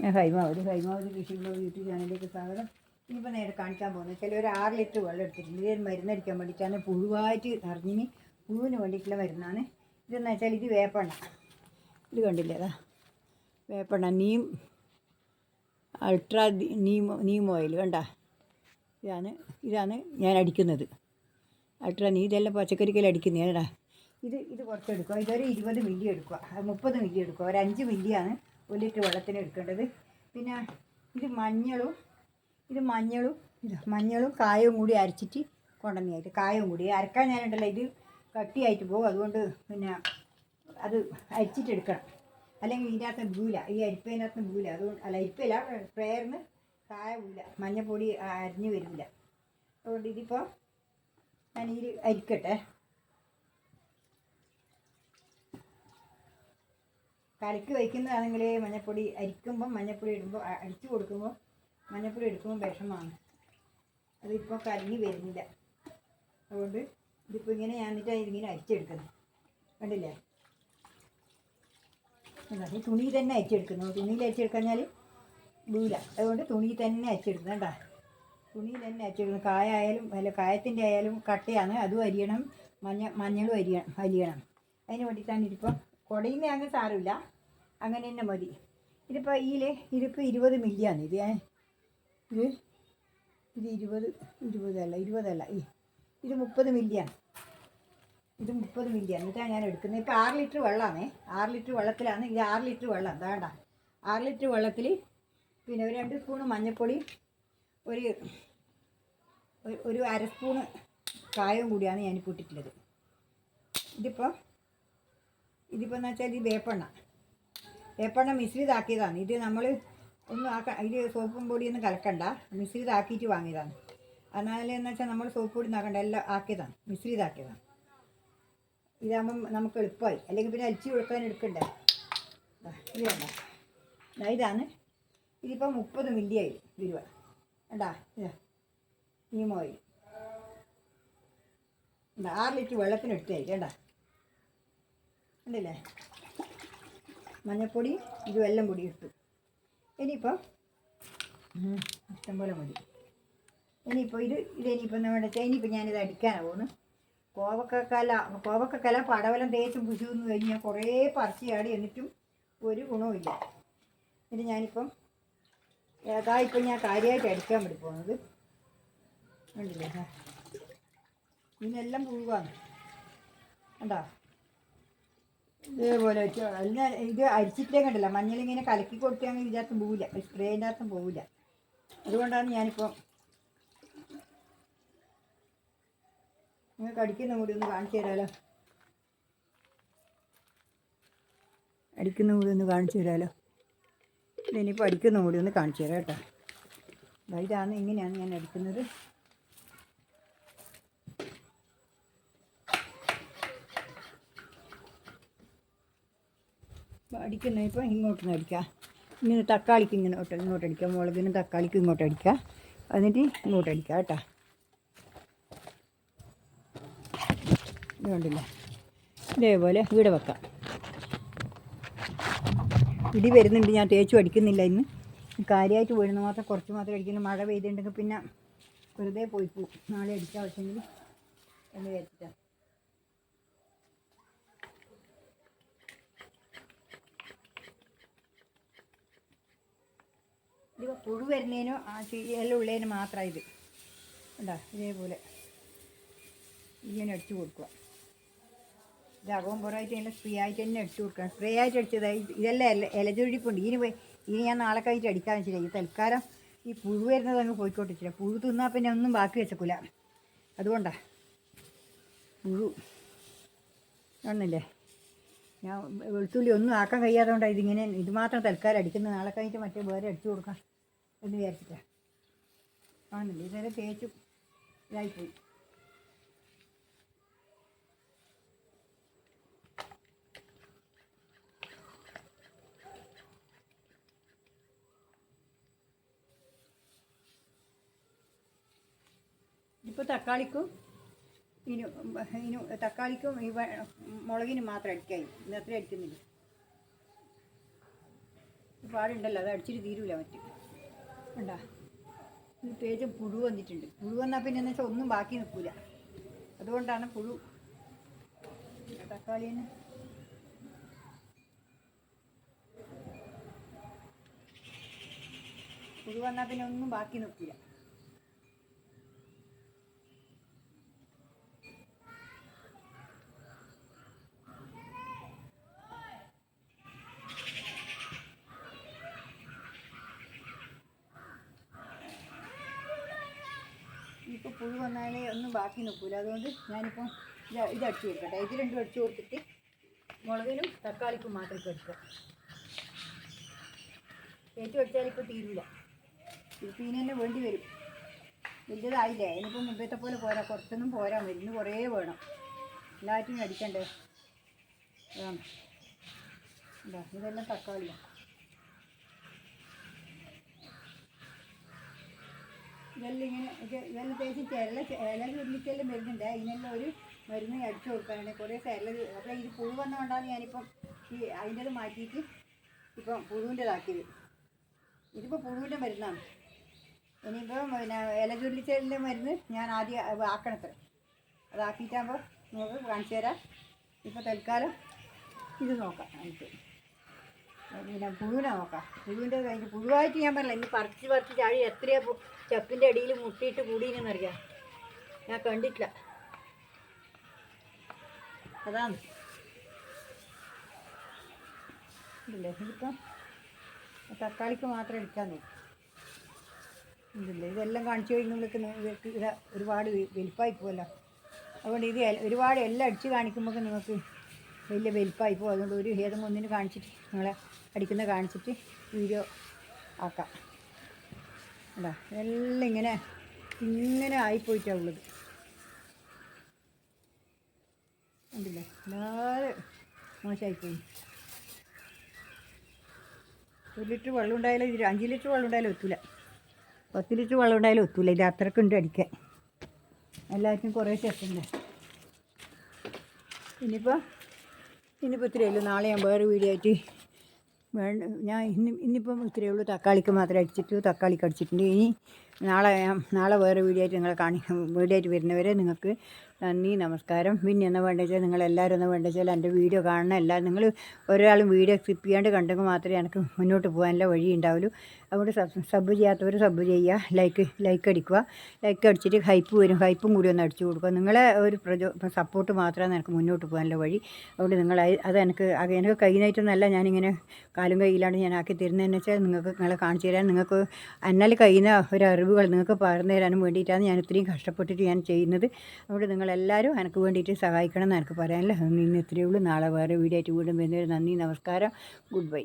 ഞാൻ ഹൈമാവതി ഹൈമാവതി കൃഷി blog YouTube ചാനലിലേക്ക് സ്വാഗതം ഇനിയിപ്പോൾ നേരെ കാണിക്കാൻ പോകുന്നത് ചില ഒരു ആറ് ലിറ്റർ വെള്ളം എടുത്തിട്ടുണ്ട്. ഇത് മരുന്നടിക്കാൻ വേണ്ടിയിട്ടാണ് പുഴുവായിട്ട് നിറഞ്ഞിന് പുഴുവിന് വേണ്ടിയിട്ടുള്ള മരുന്നാണ്. ഇതെന്ന് വെച്ചാൽ ഇത് വേപ്പെണ്ണ. ഇത് കണ്ടില്ലേതാ വേപ്പണ്ണ neem ultra neem neem oil കണ്ട? ഇതാണ് ഇതാണ് ഞാൻ അടിക്കുന്നത്. അൾട്രാ നീ ഇതെല്ലാം പച്ചക്കറിക്കെല്ലാം അടിക്കുന്നതാണ് ഇത് ഇത് കുറച്ചെടുക്കുക. ഇതൊരു ഇരുപത് മില്ലി എടുക്കുക. മുപ്പത് മില്ലി എടുക്കുക. ഒരു അഞ്ച് മില്ലിയാണ് ഒരു ലിറ്റർ വെള്ളത്തിന് എടുക്കേണ്ടത്. പിന്നെ ഇത് മഞ്ഞളും ഇത് മഞ്ഞളും ഇത് മഞ്ഞളും കായവും കൂടി അരച്ചിട്ട് കൊണ്ടുവന്നായിട്ട് കായവും കൂടി. അരക്കാൻ ഞാനുണ്ടല്ലോ ഇത് കട്ടിയായിട്ട് പോകും. അതുകൊണ്ട് പിന്നെ അത് അരിച്ചിട്ടെടുക്കണം അല്ലെങ്കിൽ ഇതിനകത്ത് ഭൂല ഈ അരിപ്പതിനകത്ത് ഭൂല അതുകൊണ്ട് അല്ല അരിപ്പയില്ല പ്രേയറിന് കായ ഭൂല മഞ്ഞപ്പൊടി അരിഞ്ഞ് വരില്ല. അതുകൊണ്ട് ഇതിപ്പോൾ ഞാൻ ഈ അരിക്കട്ടെ. കലക്കി വയ്ക്കുന്നതാണെങ്കിൽ മഞ്ഞപ്പൊടി അരിക്കുമ്പം മഞ്ഞപ്പൊടി ഇടുമ്പോൾ അടിച്ചു കൊടുക്കുമ്പോൾ മഞ്ഞപ്പൊടി എടുക്കുമ്പോൾ വിഷമാണ്. അതിപ്പോൾ കലങ്ങി വരുന്നില്ല. അതുകൊണ്ട് ഇതിപ്പോൾ ഇങ്ങനെ ഞാൻ എന്നിട്ട് ഇതിങ്ങനെ അരിച്ചെടുക്കുന്നത്. കണ്ടില്ലേ? എന്നാൽ തുണി തന്നെ അരിച്ചെടുക്കുന്നു. തുണിയിൽ അരിച്ചെടുക്കഞ്ഞാൽ വീല അതുകൊണ്ട് തുണി തന്നെ അരിച്ചെടുക്കുന്നു. കേട്ടോ തുണിയിൽ തന്നെ അരിച്ചെടുക്കുന്നു. കായായാലും അല്ല കായത്തിന്റെ ആയാലും കട്ടയാണ്. അതും അരിയണം. മഞ്ഞ മഞ്ഞളും അരിയണം അരിയണം. അതിന് വേണ്ടിയിട്ടാണ് ഇതിപ്പോൾ കുടയുന്ന അങ്ങ് സാരമില്ല. അങ്ങനെ തന്നെ മതി. ഇതിപ്പോൾ ഇതിൽ ഇതിപ്പോൾ ഇരുപത് മില്ലിയാണ്. ഇത്. ഇത് ഇത് ഇരുപത് ഇരുപതല്ല ഇരുപതല്ല ഈ ഇത് മുപ്പത് മില്ലിയാണ്. ഇത് മുപ്പത് മില്ലിയാണ്. ഇതാണ് ഞാൻ എടുക്കുന്നത്. ഇപ്പോൾ ആറ് ലിറ്റർ വെള്ളമാണ് ആറ് ലിറ്റർ വെള്ളത്തിലാണ്. ഇത് ആറ് ലിറ്റർ വെള്ളം. വേണ്ട ആറ് ലിറ്റർ വെള്ളത്തിൽ പിന്നെ ഒരു രണ്ട് സ്പൂണ് മഞ്ഞൾപ്പൊടി ഒരു ഒരു- അര സ്പൂണ് കായവും കൂടിയാണ് ഞാൻ ഇട്ടിട്ടുള്ളത്. ഇതിപ്പോൾ ഇതിപ്പോൾ എന്ന് വെച്ചാൽ ഇത് വേപ്പെണ്ണ. വേപ്പെണ്ണ മിശ്രിതാക്കിയതാണ്. ഇത് നമ്മൾ ഒന്നും ആക്ക ഇത് സോപ്പും പൊടിയൊന്നും കലക്കണ്ട. മിശ്രിതാക്കിയിട്ട് വാങ്ങിയതാണ്. എന്നാൽ എന്ന് വെച്ചാൽ നമ്മൾ സോപ്പ് പൊടി നാക്കണ്ട എല്ലാം ആക്കിയതാണ്. മിശ്രിതാക്കിയതാണ്. ഇതാകുമ്പം നമുക്ക് എളുപ്പമായി അല്ലെങ്കിൽ പിന്നെ അലിച്ചു കൊടുക്കാൻ എടുക്കണ്ടേ? ഇത് ഇതാണ്. ഇതിപ്പോൾ മുപ്പത് മില്ലി ആയി രൂപ കണ്ടാ? ഇതാ. നീമോ ആയി ആറ് ലിറ്റർ വെള്ളത്തിന് എടുത്തായി കേട്ടാ കണ്ടില്ലേ? മഞ്ഞപ്പൊടി ഇത് വെല്ലം പൊടി ഇട്ടു ഇനിയിപ്പോൾ ഇഷ്ടംപോലെ മതി. ഇനിയിപ്പോൾ ഇത് ഇത് ഇനിയിപ്പോൾ നമ്മുടെ ഇനിയിപ്പോൾ ഞാനിത് അടിക്കാനാണ് പോകുന്നു കോവക്കക്കല കോവക്കക്കല പടവലം തേച്ചും പുശുന്ന് കഴിഞ്ഞാൽ കുറേ പറിച്ച് ചാടി എന്നിട്ടും ഒരു ഗുണവുമില്ല ഇത് ഞാനിപ്പം ഏതാ ഇപ്പം ഞാൻ കാര്യമായിട്ട് അടിക്കാൻ വേണ്ടി പോകുന്നത് ഉണ്ടല്ലേ. ഇതിനെല്ലാം പുഴുവാണ്. കണ്ടോ? ഇതേപോലെ വെച്ച് ഇത് അരിച്ചിട്ടേ കണ്ടില്ല. മഞ്ഞളിങ്ങനെ കലക്കി കൊടുക്കുകയാണെങ്കിൽ ഇതിനകത്തും പോവില്ല. സ്പ്രേന്റെ അകത്തും പോവില്ല. അതുകൊണ്ടാണ് ഞാനിപ്പോൾ നിങ്ങൾക്ക് അടിക്കുന്ന കൂടി ഒന്ന് കാണിച്ചു തരാമല്ലോ അടിക്കുന്ന കൂടി ഒന്ന് കാണിച്ചു തരാമല്ലോ ഇനിയിപ്പോൾ അടിക്കുന്ന കൂടി ഒന്ന് കാണിച്ചു തരാം കേട്ടോ. ഇതാണ് ഇങ്ങനെയാണ് ഞാൻ അടിക്കുന്നത്. അടിക്കുന്ന ഇപ്പോൾ ഇങ്ങോട്ട് അടിക്കാം ഇങ്ങനെ തക്കാളിക്ക് ഇങ്ങോട്ട് ഇങ്ങോട്ട് അടിക്കുക. മുളകിന് തക്കാളിക്ക് ഇങ്ങോട്ട് അടിക്കുക. എന്നിട്ട് ഇങ്ങോട്ട് അടിക്കുക കേട്ടോ. ഇതുകൊണ്ടില്ല കണ്ടില്ലേ? ഇതേപോലെ ഇവിടെ വെക്കാം. ഇടി വരുന്നുണ്ട്. ഞാൻ തേച്ചു അടിക്കുന്നില്ല ഇന്ന്. കാര്യമായിട്ട് വീഴുന്ന മാത്രം കുറച്ച് മാത്രം അടിക്കുന്നു. മഴ പെയ്തിട്ടുണ്ടെങ്കിൽ പിന്നെ വെറുതെ പോയി പോകും. നാളെ അടിക്കാൻ പറ്റുമെങ്കിൽ എന്ന് വിചാരിച്ചിട്ടാണ് ഇത് പുഴു വരുന്നതിനോ ആ ചീയലുള്ളതിന് മാത്രമാണ് ഇത്. ഉണ്ടാ ഇതേപോലെ. ഇങ്ങനെ അടിച്ചു കൊടുക്കുക ഇത് അകവും പുറമായിട്ട് ഇങ്ങനെ സ്പ്രേ ആയിട്ട് തന്നെ അടിച്ചു കൊടുക്കണം. സ്പ്രേ ആയിട്ട് അടിച്ചത്. ഇതെല്ലാം ഇല ഇലചൊടിപ്പുണ്ട് ഇതിന് പോയി ഇനി ഞാൻ നാളെ കഴിഞ്ഞിട്ട് അടിക്കാന്ന് വെച്ചില്ല. ഈ തൽക്കാലം ഈ പുഴു വരുന്നത് അങ്ങ് പോയിക്കോട്ടെ വെച്ചില്ല പുഴു തിന്നാൽ പിന്നെ ഒന്നും ബാക്കി വെച്ചക്കൂല. അതുകൊണ്ടാ. പുഴു. കാണുന്നില്ലേ ഞാൻ വെളുത്തുള്ളി ഒന്നും ആക്കാൻ കഴിയാത്തതുകൊണ്ടാണ് കൊണ്ടാണ് ഇതിങ്ങനെ ഇത് മാത്രം തൽക്കാലം അടിക്കുന്നത്. നാളെ കഴിഞ്ഞിട്ട് മറ്റേ വേറെ അടിച്ചു കൊടുക്കാം. എന്ന് വിചാരിച്ചിട്ട്. കാണുന്നില്ല ഇതുവരെ തേച്ചു ഇതായിപ്പോയി. ഇപ്പോൾ തക്കാളിക്കും ഇനി ഇനി തക്കാളിക്കും ഈ മുളകിനും മാത്രം അടിക്കായി. ഇന്ന് അത്രയും അടിക്കുന്നില്ല. പാടുണ്ടല്ലോ അത് അടിച്ചിട്ട് തീരൂല മറ്റ്. ഉണ്ടാ? ഈ പേജ് പുഴു വന്നിട്ടുണ്ട്. പുഴു വന്നാൽ പിന്നെ എന്ന് വെച്ചാൽ ഒന്നും ബാക്കി നിൽക്കില്ല അതുകൊണ്ടാണ് പുഴു. തക്കാളി തന്നെ. പുഴു വന്നാൽ പിന്നെ ഒന്നും ബാക്കി നിൽക്കില്ല ഇപ്പോൾ പുഴു വന്നാലേ ഒന്നും ബാക്കി നിൽക്കില്ല അതുകൊണ്ട് ഞാനിപ്പം ഇത് ഇത് അടിച്ചു കൊടുക്കട്ടെ. ഇത് രണ്ടും അടിച്ചു കൊടുത്തിട്ട് മുളകിനും തക്കാളിക്കും മാത്രം ഇപ്പം ഏറ്റവും അടിച്ചാൽ ഇപ്പോൾ തീരില്ല തീന് തന്നെ വേണ്ടി വരും. വലിയതായില്ലേ ഇനിയിപ്പോൾ മുമ്പത്തെ പോലെ പോരാ. കുറച്ചൊന്നും പോരാ. മരുന്ന് കുറേ വേണം. എല്ലാറ്റിനും അടിക്കണ്ടേ? വേണം ഇതാ ഇതെല്ലാം തക്കാളിയാണ് ഇതെല്ലാം ഇങ്ങനെ ഇത് ഇതെല്ലാം തേച്ച് ചിരല ഇല ചുരുളിക്കെല്ലാം വരുന്നുണ്ട് ഇതിനെല്ലാം ഒരു മരുന്ന് അടിച്ചു കൊടുക്കാനാണ്. കുറേ ചില അപ്പോൾ ഇത് പുഴു വന്നുകൊണ്ടാണ് ഞാനിപ്പം ഈ അതിന്റെത് മാറ്റിയിട്ട് ഇപ്പം പുഴുവിന്റെതാക്കിയത്. ഇതിപ്പോൾ പുഴുവിന്റെ മരുന്നാണ്. ഇനിയിപ്പം പിന്നെ ഇല ചുരുളിച്ചലിന്റെ മരുന്ന് ഞാൻ ആദ്യം ആക്കണത്ര അതാക്കിയിട്ടാകുമ്പോൾ നമുക്ക് കാണിച്ചു തരാം. ഇപ്പോൾ തൽക്കാലം ഇത് നോക്കാം നമുക്ക്. പിന്നെ പുഴുവിനെ നോക്കാം. പുഴുവിന്റെ കഴിഞ്ഞ് പുഴുവായിട്ട് ഞാൻ പറഞ്ഞില്ല ഇനി പറിച്ച് പറിച്ച് ചാടി എത്രയാ ചെപ്പിന്റെ അടിയിൽ മുട്ടിയിട്ട് കൂടിയെന്നറിയാം ഞാൻ കണ്ടിട്ടില്ല. അതാണ്. ഇല്ലേ ഇതിപ്പം തക്കാളിക്ക് മാത്രം എടുക്കാൻ നോക്കും. ഇല്ലേ ഇതെല്ലാം കാണിച്ചു കഴിയുമ്പോഴേക്ക് നിങ്ങൾക്ക് ഇത് ഒരുപാട് വലിപ്പായി പോകല്ലോ അതുകൊണ്ട് ഇത് ഒരുപാട് എല്ലാം അടിച്ച് കാണിക്കുമ്പോൾ നിങ്ങൾക്ക് വലിയ വലിപ്പമായി പോകും അതുകൊണ്ട് ഒരു ഏതെങ്കിലും ഒന്നിന് കാണിച്ചിട്ട് നിങ്ങളെ അടിക്കുന്ന കാണിച്ചിട്ട് വീഡിയോ ആക്കാം. അതാ എല്ലാം ഇങ്ങനെ ഇങ്ങനെ ആയിപ്പോയിട്ടാണ് ഉള്ളത്. കണ്ടില്ലേ? എല്ലാവരും മോശമായിപ്പോയി. ഒരു ലിറ്റർ വെള്ളം ഉണ്ടായാലും ഇത് അഞ്ച് ലിറ്റർ വെള്ളം ഉണ്ടായാലും ഒത്തില്ല പത്ത് ലിറ്റർ വെള്ളം ഉണ്ടായാലും ഒത്തില്ല ഇത് അത്രക്കുണ്ട് അടിക്കാൻ. എല്ലാവർക്കും കുറേ ശേഷം ഇനിയിപ്പോൾ ഇനിയിപ്പോൾ ഇത്രയേ നാളെ ഞാൻ വേറെ വീഡിയോ ആയിട്ട് വേണ്ട ഞാൻ ഇന്ന് ഇന്നിപ്പം ഇത്രയേ ഉള്ളൂ. തക്കാളിക്ക് മാത്രമേ അടിച്ചിട്ടു തക്കാളിക്ക് അടിച്ചിട്ടുണ്ട്. ഇനി നാളെ നാളെ വേറെ വീഡിയോ ആയിട്ട് നിങ്ങളെ കാണി വീഡിയോ ആയിട്ട് വരുന്നവരെ നിങ്ങൾക്ക് നന്ദി നമസ്കാരം. പിന്നെ എന്നാ വേണ്ടത് നിങ്ങളെല്ലാവരും എന്നാ വേണ്ടത് എന്റെ വീഡിയോ കാണണം. എല്ലാം നിങ്ങൾ ഒരാളും വീഡിയോ സ്കിപ്പ് ചെയ്യാണ്ട് കണ്ടെങ്കിൽ മാത്രമേ എനിക്ക് മുന്നോട്ട് പോകാനുള്ള വഴി ഉണ്ടാവുള്ളൂ. അതുകൊണ്ട് സബ് സബ് ചെയ്യാത്തവർ സബ് ചെയ്യുക. ലൈക്ക് ലൈക്ക് അടിക്കുക. ലൈക്ക് അടിച്ചിട്ട് ഹൈപ്പ് വരും. ഹൈപ്പും കൂടി ഒന്ന് അടിച്ചു കൊടുക്കുക. നിങ്ങളെ ഒരു പ്രചോ സപ്പോർട്ട് മാത്രമാണ് എനിക്ക് മുന്നോട്ട് പോകാനുള്ള വഴി. അതുകൊണ്ട് നിങ്ങൾ അത് എനിക്ക് എനിക്ക് കഴിയുന്നതായിട്ടൊന്നല്ല ഞാനിങ്ങനെ കാലും കയ്യിലാണ് ഞാൻ ആക്കി തരുന്നതെന്ന് വെച്ചാൽ നിങ്ങൾക്ക് നിങ്ങളെ കാണിച്ചു തരാൻ നിങ്ങൾക്ക് എന്നാൽ കഴിയുന്ന ഒരു അറിവുകൾ നിങ്ങൾക്ക് പകർന്നു തരാനും വേണ്ടിയിട്ടാണ് ഞാൻ ഇത്രയും കഷ്ടപ്പെട്ടിട്ട് ഞാൻ ചെയ്യുന്നത്. അതുകൊണ്ട് നിങ്ങളെല്ലാവരും എനിക്ക് വേണ്ടിയിട്ട് സഹായിക്കണം എന്ന് എനിക്ക് പറയാനില്ല. ഇന്ന് ഇത്രയേ ഉള്ളൂ. നാളെ വേറെ വീഡിയോ ആയിട്ട് വീണ്ടും വരുന്നവർ നന്ദി നമസ്കാരം. Good bye.